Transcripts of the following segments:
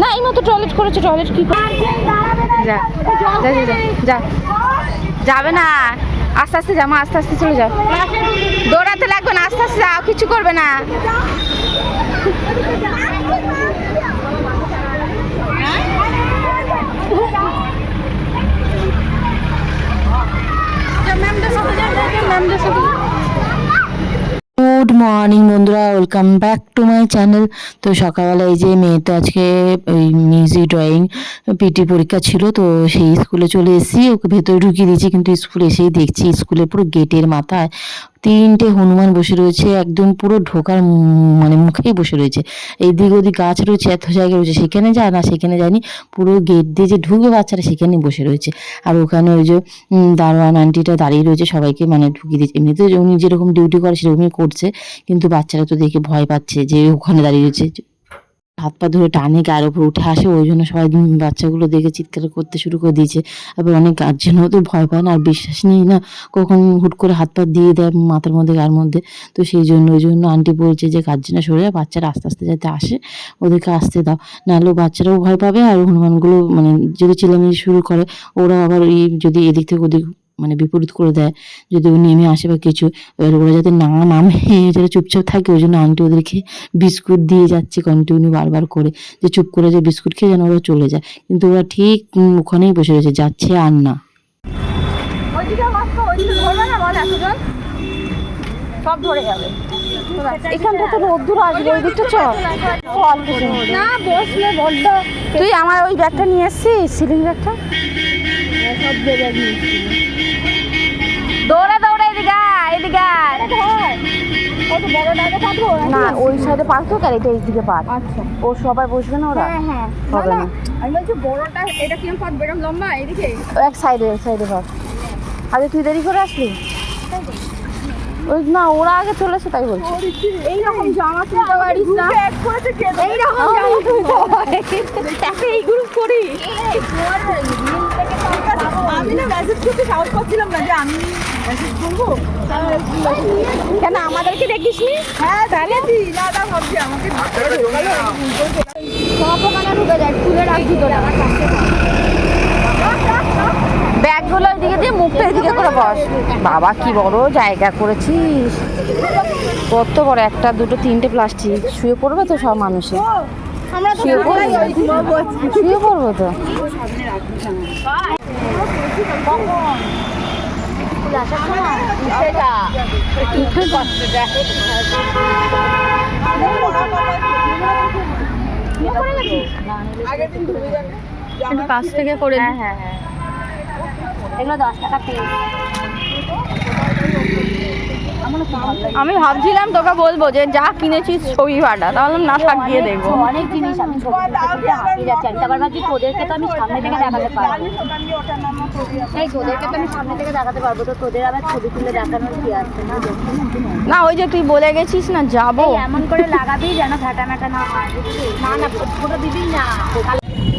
না, এই মতো টয়লেট করেছে টয়লেট কি যা যাবে না। আস্তে আস্তে যাও মা, আস্তে আস্তে চলে যাও দৌড়াতে লাগবে না, আস্তে আস্তে যাও কিছু করবে না। গুড মর্নিং বন্ধুরা welcome back to my channel তো সকালবেলা এই যে মেয়েটা আজকে ওই মিউজিক ড্রয়িং পিটি পরীক্ষা ছিল, তো সেই স্কুলে চলে এসেছি। ওকে ভেতরে ঢুকিয়ে দিয়েছি, কিন্তু স্কুলে এসেই দেখছি স্কুলে পুরো গেটের মাথায় তিনটে হনুমান বসে রয়েছে, একদম পুরো ঢোকার মানে মুখেই বসে রয়েছে। এইদিক ওদিক গাছ রয়েছে, এত জায়গায় রয়েছে, সেখানে যায় না, সেখানে যায়নি। পুরো গেট দিয়ে যে ঢুকে বাচ্চারা সেখানে বসে রয়েছে। আর ওখানে ওই যে দারোয়ান আন্টিটা দাঁড়িয়ে রয়েছে, সবাইকে মানে ঢুকিয়ে দিচ্ছে এমনিতে উনি যেরকম ডিউটি করে সেরকমই করছে, কিন্তু বাচ্চারা তো দেখে ভয় পাচ্ছে যে ওখানে দাঁড়িয়ে রয়েছে। হাত পা ধরে টানে গায়ের উপর উঠে আসে। ওই জন্য সবাই বাচ্চাগুলো দেখে চিৎকার করতে শুরু করে দিয়েছে। আবার অনেক গার্জেনও তো ভয় পায় না, আর বিশ্বাস নেই না কখন হুট করে হাত পা দিয়ে দেয় মাথার মধ্যে, গায়ের মধ্যে। তো সেই জন্য, ওই জন্য আন্টি বলছে যে গার্জেনরা সরে বাচ্চারা আস্তে আস্তে যাতে আসে, ওদেরকে আসতে দাও। নাহলেও বাচ্চারাও ভয় পাবে আর হনুমানগুলো মানে যদি চিল্লামিল্লি শুরু করে, ওরা আবার এই যদি এদিক থেকে ওদিক মানে বিপরীত করে দেয়। যদি ও নেমে আসে বা কিছু, এবার ওরা যাতে না নামে যারা চুপচাপ থাকে, ওই জন্য আন্টি ওদেরকে বিস্কুট দিয়ে যাচ্ছে কন্টিনিউ বারবার করে। যে চুপ করে যে বিস্কুট খেয়ে যেন ওরা চলে যায়। কিন্তু ওরা ঠিক ওখানেই বসে রয়েছে, যাচ্ছে আর না। সব ধরে যাবে। এখানটা তো রোদ্দুর আসবে ওই দিকটা চল। না বসলে বড্ড। তুই আমার ওই ব্যাগটা নিয়ে এসছিস সিলিং ব্যাগটা? দৌড়ে দৌড়ে এদিকে এদিকে। না ওই সাইডে পার্ক হোক আর এটা এইদিকে পার্ক। আচ্ছা। ও সবাই বসবে না ওরা? হ্যাঁ হবে না আমি বলছি বড়টা এটা কিরম পাট বেরম লম্বা এদিকে? এক সাইডে এক সাইডে ভাব আগে তুই দেরি করে আসলি? ওই না ওরা আগে চলেছে তাই বলছি। এইরকম জামা কিনতে পারিস না। এইরকম জামা কিনতে পারিস এই গ্রুপ করি আমি না মেসেজ করতে সাহস পাচ্ছিলাম না যে আমি মেসেজ করব। কেন আমাদেরকে দেখিসনি? হ্যাঁ তাহলে? না না ভাবছি আমাকে সব ওখানে ঢুকে যায় খুলে রাখছি তোরা। ব্যাগগুলো ওইদিকে দিয়ে মুখটা এদিকে করে বস। বাবা কি বড় জায়গা করেছিস। কত বড় একটা দুটো তিনটে প্লাস্টিক। শুয়ে পড়বে তো সব মানুষে। শুয়ে পড়বে। শুয়ে পড়ব তো। কাছ থেকে করে হ্যাঁ হ্যাঁ হ্যাঁ। এগুলো দশ টাকা পিস আমি ভাবছিলাম তোকে বলব যে যা কিনেছিস ছবি পাঠা তাহলে না থাক গিয়ে দেখব। অনেক জিনিস আমি ছবি যাচ্ছি আমি তো আবার ভাবছি তোদেরকে তো আমি সামনে থেকে দেখাতে পারব। এই তোদেরকে তো আমি সামনে থেকে দেখাতে পারব তো তোদের আবার ছবি তুলে দেখানোর কি আছে? না না ওই যে তুই বলে গেছিস না যাব। এমন করে লাগাবি যেন মাটা না হয় না না ফটো দিবি না।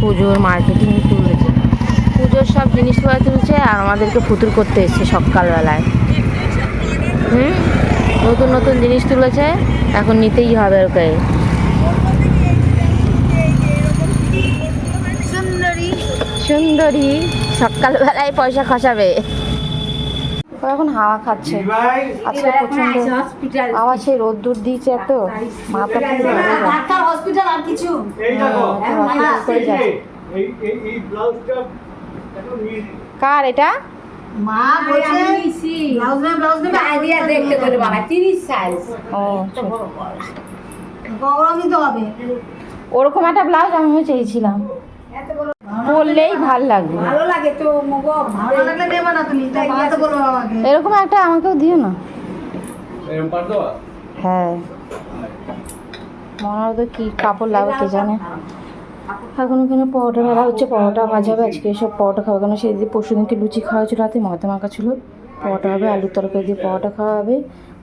পুজোর মার্কেটিং পুজোর সব জিনিসপত্র তুলছে আর আমাদেরকে ফুতুর করতে এসছে সকালবেলায়। হুম? নতুন নতুন জিনিস তুলেছে এখন নিতেই হবে ওকে। সুন্দরী। সকালবেলায় পয়সা খসাবে। ও এখন হাওয়া খাচ্ছে। আজকে প্রচণ্ড আবার সেই রোদ্দুর দিয়েছে এত। মাথা হসপিটাল আর কিছু? এই দেখো hospital করে এই যাচ্ছে। কার এটা? মা বলছে ব্লাউজ নেবে ব্লাউজ নেবে আইডিয়া দেখতে করে বাবা 30 সাইজ ও গরম নিতে হবে। ওরকম একটা ব্লাউজ আমিও চেয়েছিলাম। পরলেই ভালো লাগবে। ভালো লাগে তো মগো ভালো লাগলে নেবে না তুমি তাই তো বলব আমাকে এরকম একটা আমাকেও দিও না। পার? হ্যাঁ। মনে হতো কি কাপড় লাগবে কে জানে। এখন ওখানে পরোটা মেলা হচ্ছে পরোটা ভাজা হবে আজকে। সব পরোটা খাওয়া কেন? সেই দিয়ে পরশু দিনকে লুচি খাওয়া হয়েছিল রাতে? ময়দা মাখা ছিল। পরোটা হবে আলুর তরকারি দিয়ে পরোটা খাওয়া হবে।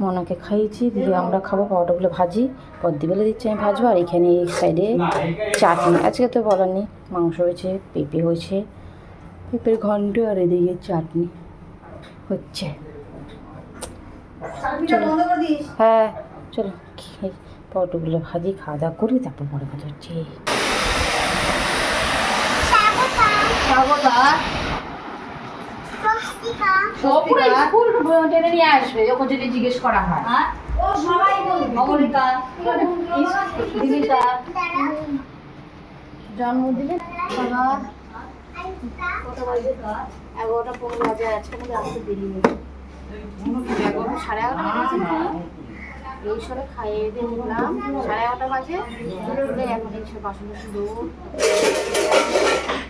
মনাকে খাইয়েছি দিয়ে আমরা খাব পরোটাগুলো ভাজি। পদ্মিবেলা দিচ্ছি আমি ভাজবো। আর এখানে এই সাইডে চাটনি। আজকে তো বলার নেই মাংস হয়েছে পেঁপে হয়েছে। পেঁপের ঘন্ট আর এদিকে চাটনি হচ্ছে। দিস। হ্যাঁ চলো। পরোটাগুলো ভাজি খাওয়া দাওয়া করি তারপর পরে কথা হচ্ছে। স্কুল টেনে নিয়ে আসবে যখন যদি জিজ্ঞেস করা হয়। অমরিকা দিদিকা জন্মদিনে বাবা কত বাজে এগারোটা পনেরো বাজে আজকে মধ্যে আসতে দেরি হয়েছে সাড়ে এগারোটা বাজে? এই সরে খাইয়ে দিয়ে সাড়ে এগারোটা বাজে। এখন এই সব বাসন বাসন দৌড়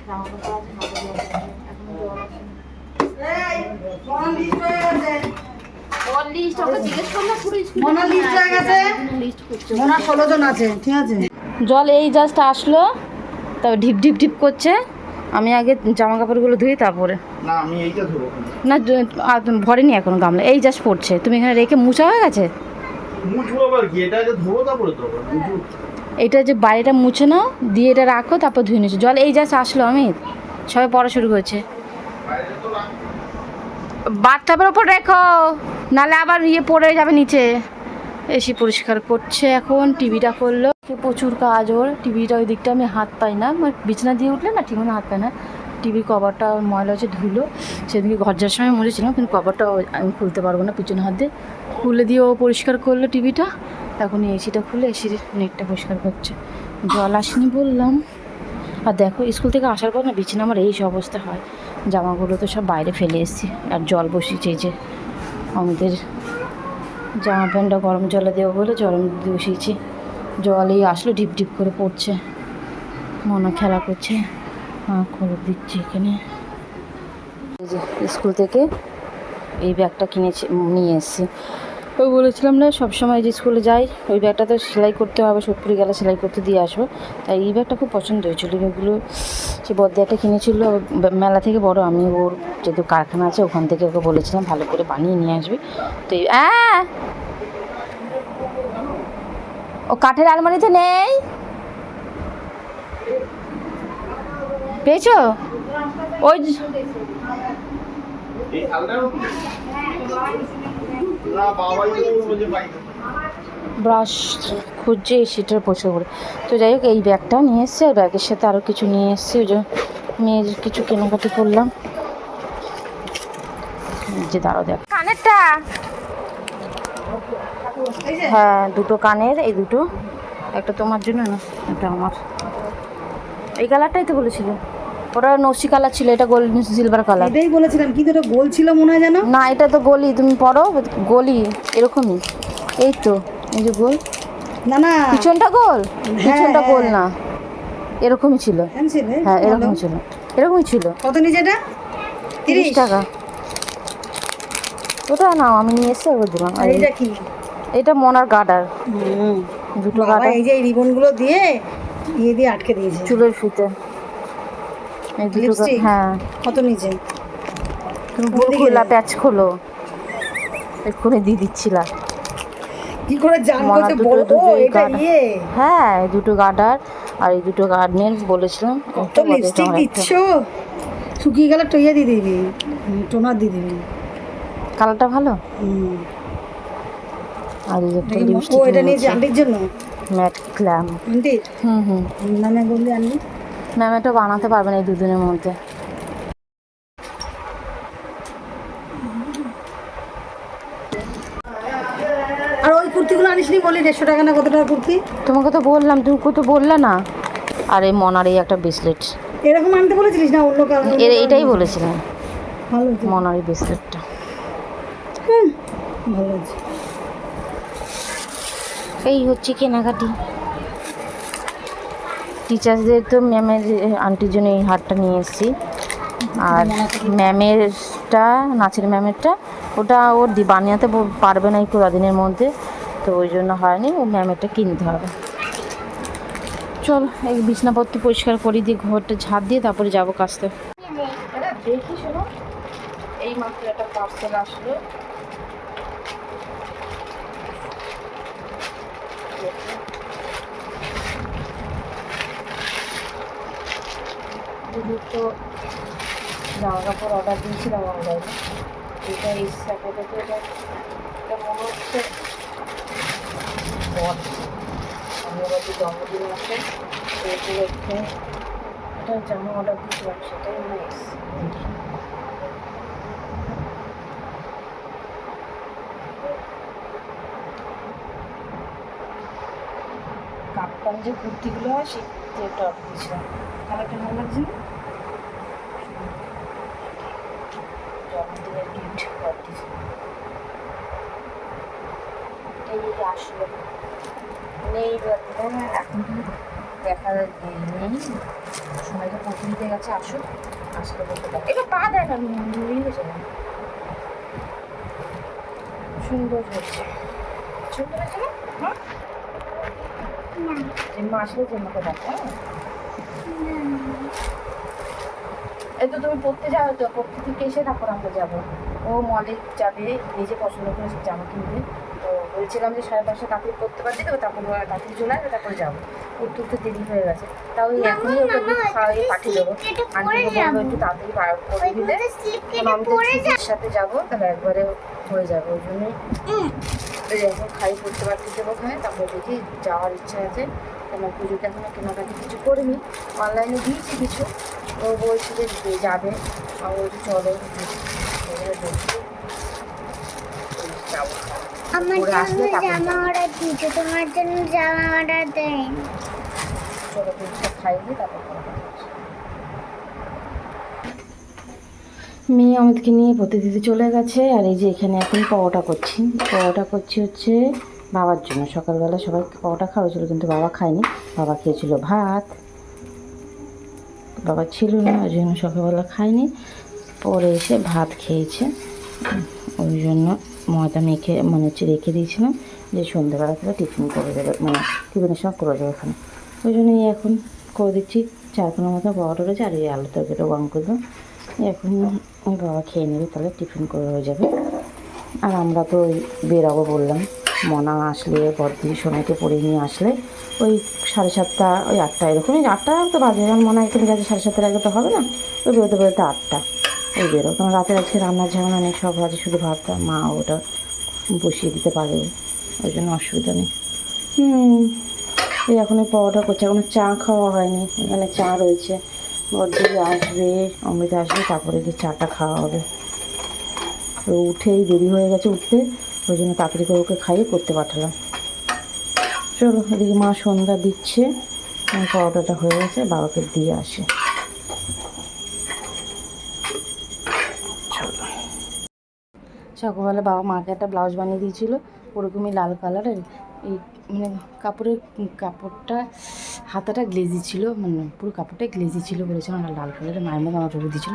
জামা কাপড় আছে হাতে দিয়ে জল এই জাস্ট আসলো তারপর ঢিপ ঢিপ ঢিপ করছে। আমি আগে জামা কাপড়গুলো ধুই তারপরে। না ভরেনি এখন গামলা এই জাস্ট পড়ছে। তুমি এখানে রেখে মুছা হয়ে গেছে? মুছবো আবার কি? এটা আগে ধরবো তারপরে তো মুছবো। এটা যে বাইরেটা মুছে নাও, দিয়ে এটা রাখো, তারপর ধুয়ে নিচ্ছি। জল এই জাস্ট আসলো আমি সবাই পড়া শুরু করেছে বাথটাবের ওপর রেখো, নালে আবার ইয়ে পড়ে যাবে নিচে। এসি পরিষ্কার করছে এখন, টিভিটা করল প্রচুর কাজ ওর। টিভিটা ওই দিকটা আমি হাত পাই না। মানে বিছানা দিয়ে উঠলে না ঠিক মতো হাত পাই না। টিভির কভারটা ময়লা হচ্ছে ধুলো। সেদিনকে ঘর যাওয়ার সময় মুড়েছিলাম কিন্তু কভারটা আমি খুলতে পারব না পিছনে হাত দিয়ে। খুলে দিয়ে ও পরিষ্কার করল টিভিটা। এখন এসিটা খুলে এসির নেটটা পরিষ্কার করছে। জল আসেনি বললাম। আর দেখো, স্কুল থেকে আসার পর না বিছানা আমার এই সব অবস্থা হয়। জামাগুলো তো সব বাইরে ফেলে এসেছি। আর জল বসিয়েছে যে আমাদের জামা প্যান্টটা গরম জলে দেবো বলে গরম বসিয়েছি। জল এই আসলো ডিপ ডিপ করে পড়ছে। মনা খেলা করছে। খবর দিচ্ছি এখানে। স্কুল থেকে এই ব্যাগটা কিনেছি, নিয়ে এসেছি। ওই বলেছিলাম না সবসময় যে স্কুলে যাই, ওই ব্যাগটা তো সেলাই করতে হবে সত্তর গেলে সেলাই করতে দিয়ে আসব। তাই এই ব্যাগটা খুব পছন্দ হয়েছিল, এগুলো সে বদ্দে একটা কিনেছিল মেলা থেকে বড়, আমি ওর যেহেতু কারখানা আছে, ওখান থেকে ওকে বলেছিলাম, ভালো করে বানিয়ে নিয়ে আসবে। তো ও কাঠের আলমারিতে নেই। পেয়েছ? ওই ব্রাশ খুঁজছে এই সিটের পছন্দ করে। তো যাই হোক এই ব্যাগটা নিয়ে এসছে আর ব্যাগের সাথে আরও কিছু নিয়ে এসছে। ওই যে মেয়ের কিছু কেনাকাটি করলাম। যে দাঁড়াও দেখ। কানেরটা? হ্যাঁ দুটো কানের এই দুটো। একটা তোমার জন্য না এটা আমার। এই কালারটাই তো বলেছিল। ওটা নসি কালার ছিল এটা গোল্ড সিলভার কালার এটাই বলেছিলাম কিন্তু এটা গোল ছিল মনে হয় যেন? না এটা তো গলি তুমি পড়ো গলি এরকমই। এই তো এই যে গোল না না। পিছনটা গোল পিছনটা হ্যাঁ। গোল না। এরকমই ছিল। হ্যাঁ এরকমই ছিল। এরকমই ছিল। কত নিচে এটা? তিরিশ টাকা। ওটা না আমি নিয়ে এসে ওটা দিলাম। আর এটা কি? এটা মনার গার্ডার দুটো গার্ডার এই যে রিবনগুলো দিয়ে দিয়ে দিয়ে আটকে দিয়েছে। চুলের ফিতে হ্যাঁ। কত নিচে? তুমি ভুল খুললা প্যাচ খোলো। এক্ষুনি দিয়ে দিচ্ছিলা। কি করে জানব যে বলব এটা ইয়ে। হ্যাঁ এই দুটো গার্ডার আর এই দুটো গার্ডেন বলেছিলাম। বলে লিপস্টিক দিচ্ছ? শুকিয়ে গেলে টইয়া দিয়ে দিবি। টোনার দিয়ে দিবি। কালারটা ভালো। আর এই একটা এটা ও এটা নিয়েছি আন্টির জন্য? ম্যাট ক্ল্যাম হুম হুম। নামে বললি আন্টি? ম্যাম এটা বানাতে পারবেন এই দুদিনের মধ্যে। আর ওই কুর্তিগুলো আনিসনি বলি দেড়শো টাকা না কত টাকা কুর্তি? তোমাকে তো বললাম তুমি তো বললে না। আর এই মনার এই একটা ব্রেসলেট এরকম আনতে বলেছিলিস না অন্য কারণ এর এটাই বলেছিলাম ভালো মনার এই ব্রেসলেটটা হুম, ভালো আছে এই হচ্ছে কেনাকাটি। টিচার্সদের তো ম্যামের আন্টির জন্য এই হারটা নিয়ে এসেছি। আর ম্যামেরটা নাচের ম্যামেরটা ওটা ওর দি, বানিয়াতে পারবে না এই দিনের মধ্যে, তো ওই জন্য হয়নি, ও ম্যামেরটা কিনতে হবে। চল, এই বিছনাপত্র পরিষ্কার করি দিয়ে, ঘরটা ঝাঁপ দিয়ে তারপরে যাব কাছতে দেখি শোনো, এই মাত্র একটা পার্সেল আসলো। দুটো জামা কাপড় অর্ডার দিয়েছিলাম অনলাইনে এটা এসছে আপাতত এটা এটা মনে হচ্ছে। জন্মদিন আছে উপলক্ষে একটা জামা অর্ডার দিয়েছিলাম, সেটাই মনে এসছে। কাপ্তান যে কুর্তিগুলো হয়, সেই অর্ডার দিয়েছিলাম। কালারটা ভালো লাগছে না? আসলো। নেই বলতে না এখন দেখা নেই। সবাইকে পৌঁছে দিতে গেছে আসুক আসলে বলতে পারে। এটা পা দেখা নুড়ি হয়ে যাবে। সুন্দর হয়েছে। সুন্দর হয়েছে না? হ্যাঁ? জিম্মা আসলে জিম্মাকে দেখো হ্যাঁ? এই তো তুমি পড়তে যাও তো পড়তে থেকে এসে তারপর আমরা যাব। ও মলে যাবে নিজে পছন্দ করে সে জামা কিনবে। তো বলছিলাম যে সাড়ে দশটা তাড়াতাড়ি করতে পারছি তো তারপর ওরা তাড়াতাড়ি চলে আসবে তারপরে যাব। উঠতে উঠতে দেরি হয়ে গেছে। তাও ওই এখনই ওকে একটু খাওয়াইয়ে পাঠিয়ে দেবো। আন্টিকে বলব একটু তাড়াতাড়ি বার করে দিলে কারণ আমি তো সাথে যাব তাহলে একবারে হয়ে যাবে। ওই জন্যই এখন খাই পড়তে পারতে দেবো ওখানে। তারপর দেখি যাওয়ার ইচ্ছা আছে। কেন পুজোতে এখনও কেনাকাটি কিছু করিনি। অনলাইনে দিয়েছি কিছু। ও বলছে যে যাবে। আর বলছি চলো। আমার জন্য জামা অর্ডার দিয়েছে তোমার জন্য জামা অর্ডার দেন চলো দুধটা খাইয়ে তারপর খাওয়া দাওয়া করছি। মেয়ে আমাদেরকে নিয়ে পড়তে দিতে চলে গেছে আর এই যে এখানে এখন পরোটা করছি। পরোটা করছি হচ্ছে বাবার জন্য। সকালবেলা সবাই পরোটা খাওয়া ছিল কিন্তু বাবা খায়নি। বাবা খেয়েছিল ভাত। বাবা ছিল না ওই জন্য সকালবেলা খায়নি। পরে এসে ভাত খেয়েছে। ওই জন্য ময়দা মেখে মানে হচ্ছে রেখে দিয়েছিলাম যে সন্ধ্যেবেলা করে টিফিন করে দেবে মানে টিফিনের সময় করে দেবে ওখানে ওই জন্যই এখন করে দিচ্ছি। চারখানার মতো পরোটা রয়েছে আর এই আলু তরকারিটা গরম করে দেবো এখন ওই বাবা খেয়ে নেবে, তাহলে টিফিন করে হয়ে যাবে। আর আমরা তো ওই বেরাবো বললাম। মনা আসলে বদ্রি সোনাকে পড়িয়ে নিয়ে আসলে, ওই সাড়ে সাতটা, ওই আটটা এরকমই। আটটা তো বাজে, কারণ মনে হয় এখানে গেছে সাড়ে সাতটার আগে তো হবে না। ওই বেরোতে বেরোতে আটটা। ওই বেরো। কারণ রাতের আজকে রান্নার ঝামেলা নেই, সব আছে শুধু ভাতটা, মা ওটা বসিয়ে দিতে পারবে। ওই জন্য অসুবিধা নেই। হুম, এই এখন এই পরোটা করছে, এখনও চা খাওয়া হয়নি। এখানে চা রয়েছে। বদ্রি আসবে, অমৃতা আসবে, তারপরে গিয়ে চাটা খাওয়া হবে। তো উঠেই দেরি হয়ে গেছে উঠতে, ওই জন্য তাড়াতাড়ি করে ওকে খাইয়ে করতে পাঠালাম। চলো, এদিকে মা সন্ধ্যা দিচ্ছে, পরোটাটা হয়ে গেছে, বাবাকে দিয়ে আসে। সকালবেলা বাবা মাকে একটা ব্লাউজ বানিয়ে দিয়েছিল, ওরকমই লাল কালারের। এই মানে কাপড়ের কাপড়টা, হাতাটা গ্লেজি ছিল মানে পুরো কাপড়টাই গ্লেজি ছিল বলেছে আমার লাল কালারের মায়ের মতো আমার দিয়েছিল।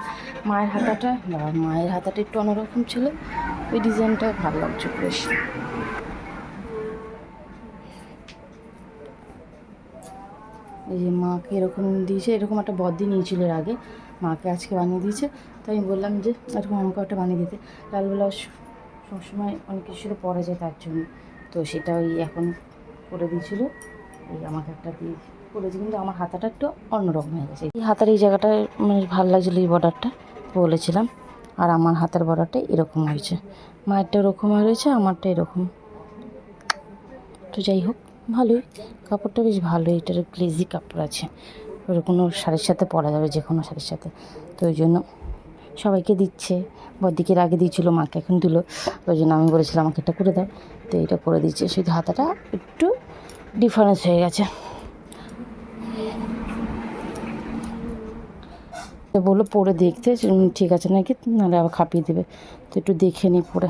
মায়ের হাতাটা, বাবা মায়ের হাতাটা একটু অন্যরকম ছিল, ওই ডিজাইনটা ভালো লাগছে বেশ। এই যে মাকে এরকম দিয়েছে, এরকম একটা বদ্দি নিয়েছিল এর আগে। মাকে আজকে বানিয়ে দিয়েছে। তো আমি বললাম যে এরকম আমাকে একটা বানিয়ে দিতে। লাল ব্লাউজ সবসময় অনেক কিছু পরা যায় তার জন্য। তো সেটা ওই এখন করে দিয়েছিল। এই আমাকে একটা দিয়ে করেছে কিন্তু আমার হাতাটা একটু অন্যরকম হয়ে গেছে। এই হাতার এই জায়গাটা মানে ভালো লাগছিল এই বর্ডারটা বলেছিলাম। আর আমার হাতের বর্ডারটা এরকম হয়েছে। মায়েরটা এরকম হয়েছে, আমারটা এরকম। তো যাই হোক, ভালোই। কাপড়টা বেশ ভালোই, এটার গ্লেজি কাপড় আছে। কোনো শাড়ির সাথে পরা যাবে, যে কোনো শাড়ির সাথে। তো ওই জন্য সবাইকে দিচ্ছে। বদিকের আগে দিয়েছিল, মাকে এখন দিল। ওই জন্য আমি বলেছিলাম, আমাকে এটা করে দাও। তো এটা করে দিচ্ছে। শুধু হাতাটা একটু ডিফারেন্স হয়ে গেছে। বলল, পরে দেখতে ঠিক আছে নাকি? নাহলে আবার খাপিয়ে দেবে। তো একটু দেখে নিই পরে।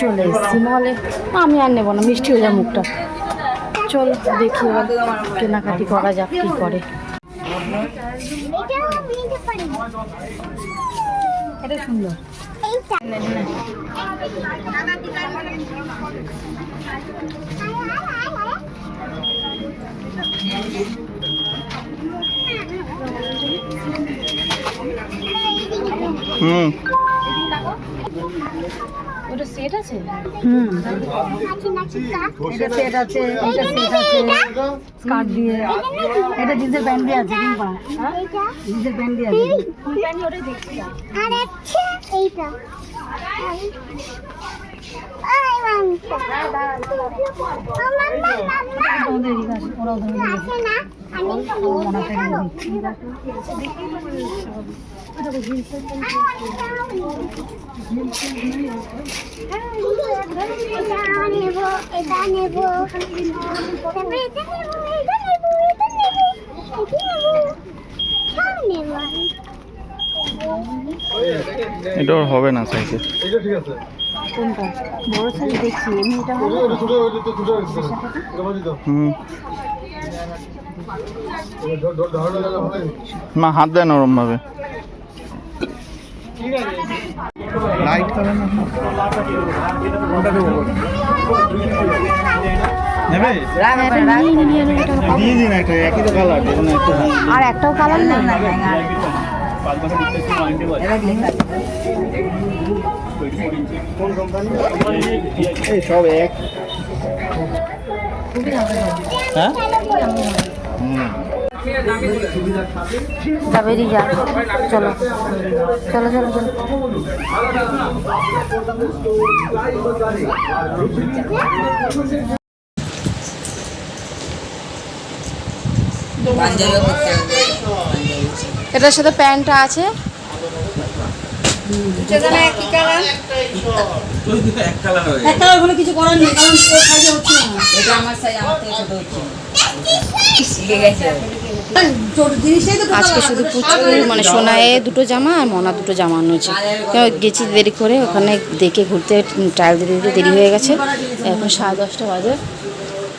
চলে এসেছি মলে আমি আর নেব না, মিষ্টি হয়ে যা মুখটা। চল, দেখি এবার কেনাকাটি করা যাক, কি করে। সুন্দর। হুম। ওটা সেট আছে? এটা সেট আছে এটা সেট আছে। স্কার্ট দিয়ে। এটা জিন্সের প্যান্ট দিয়ে আছে কিংবা জিন্সের প্যান্ট দিয়ে আছে। এটা নেব তারপরে এটা এটা নেব এটা নেব এটা নেব সব নেব আমি। এটা ওর হবে না সাইকেল কোনটা? বড় সাইজ দেখছি এমনি এটা হবে? হুম। না হাত দেয় নরম ভাবে লাইট কালার না? নেবে? দিয়ে দিন একটা একই তো কালার একটা আর একটাও কালার নেই? এই যা চলো চলো চলো চলো এটার সাথে প্যান্টটা আছে। আজকে শুধু পুচকু মানে সোনায় দুটো জামা আর মনা দুটো জামা আনিয়েছে গেছি দেরি করে ওখানে দেখে ঘুরতে ট্রায়াল দিতে দিতে দেরি হয়ে গেছে। এখন সাড়ে দশটা বাজে।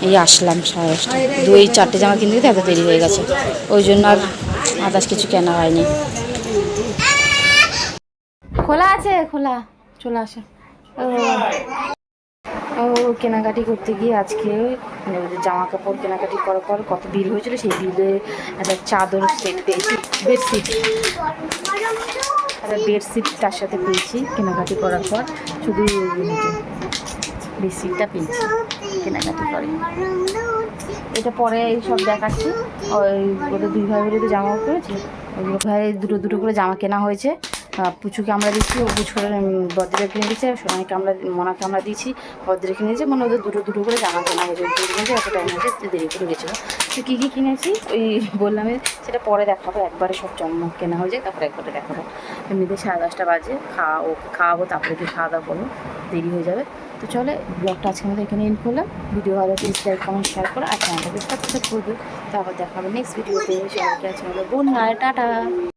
এই আসলাম সাড়ে দশটা। দুই চারটে জামা কিনতে দিতে এত দেরি হয়ে গেছে। ওই জন্য আর আদার্স কিছু কেনা হয়নি। খোলা, চলে আসে। ও কেনাকাটি করতে গিয়ে আজকে মানে জামা কাপড় কেনাকাটি করার পর কত বিল হয়েছিল, সেই বিলে একটা চাদর সেট পেয়েছি বেডশিট একটা বেডশিট তার সাথে পেয়েছি কেনাকাটি করার পর, শুধু বেডশিটটা পেয়েছি কেনাকাটি করে। এটা পরে সব দেখাচ্ছি। ওই, ওদের দুই ভাই মিলে তো জামা করেছে ওইগুলো ভাই দুটো দুটো করে জামা কেনা হয়েছে। পুচুকে আমরা দিচ্ছি ও পুচু করে বদ্রে কিনে দিচ্ছে সোনাইকে আমরা, মনাকে আমরা দিচ্ছি বদ্রে কিনে দিচ্ছে মানে ওদের দুটো দুটো করে জামা কেনা হয়েছে দুটো কিনেছে এত টাইম হয়েছে দেরি করে গেছিল তো কী কী কিনেছি? ওই বললাম সেটা পরে দেখাবো, একবারে সব চমক কেনা হয়ে যায়, তারপরে একবারে দেখাবো। এমনিতে সাড়ে দশটা বাজে, খাওয়া, ও খাওয়াবো, তারপরে কি খাওয়া দাওয়া করব, দেরি হয়ে যাবে। তো চলে, ব্লগটা আজকে আমাদের এখানে এন্ড করলাম। ভিডিও ভালো প্লিজ লাইক কমেন্ট শেয়ার করো, আর চ্যানেলটাকে সাবস্ক্রাইব করবে তারপর দেখাবো নেক্সট ভিডিওতে সবাইকে আছে বোন টাটা।